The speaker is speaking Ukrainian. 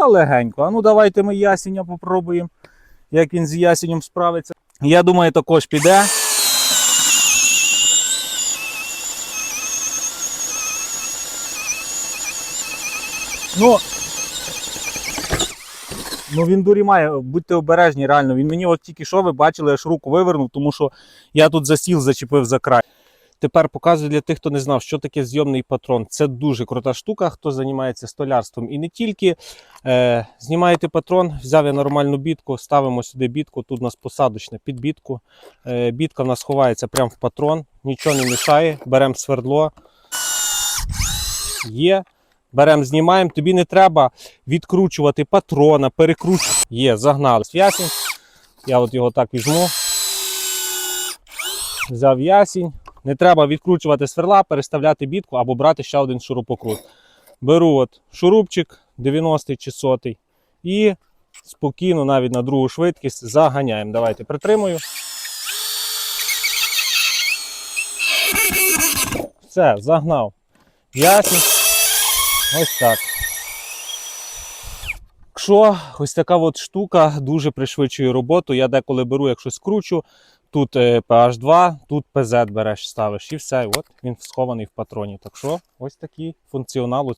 Та легенько. А ну давайте ми ясеня попробуємо, як він з ясенем справиться. Я думаю, також піде. Ну, ну він дурі має, будьте обережні, реально. Він мені от тільки що ви бачили, аж руку вивернув, тому що я тут за стіл зачепив за край. Тепер показую для тих, хто не знав, що таке зйомний патрон. Це дуже крута штука, хто займається столярством. І не тільки е, знімаєте патрон, взяв я нормальну бітку, ставимо сюди бітку. Тут у нас посадочна під бітку. Е, бітка в нас ховається прямо в патрон, нічого не мішає. Беремо свердло. Є. Беремо, знімаємо. Тобі не треба відкручувати патрона, перекручувати. Є, загнали. Ясень. Я от його так візьму. Взяв ясінь. Не треба відкручувати сверла, переставляти бітку або брати ще один шурупокрут. Беру от шурупчик 90 чи 100 і спокійно, навіть на другу швидкість, заганяємо. Давайте притримую. Все, загнав. Ясень. Ось так. Якщо ось така от штука дуже пришвидшує роботу, я деколи беру, якщо скручу, тут е, PH2, тут PZ береш, ставиш і все. От він схований в патроні. Так що ось такий функціонал.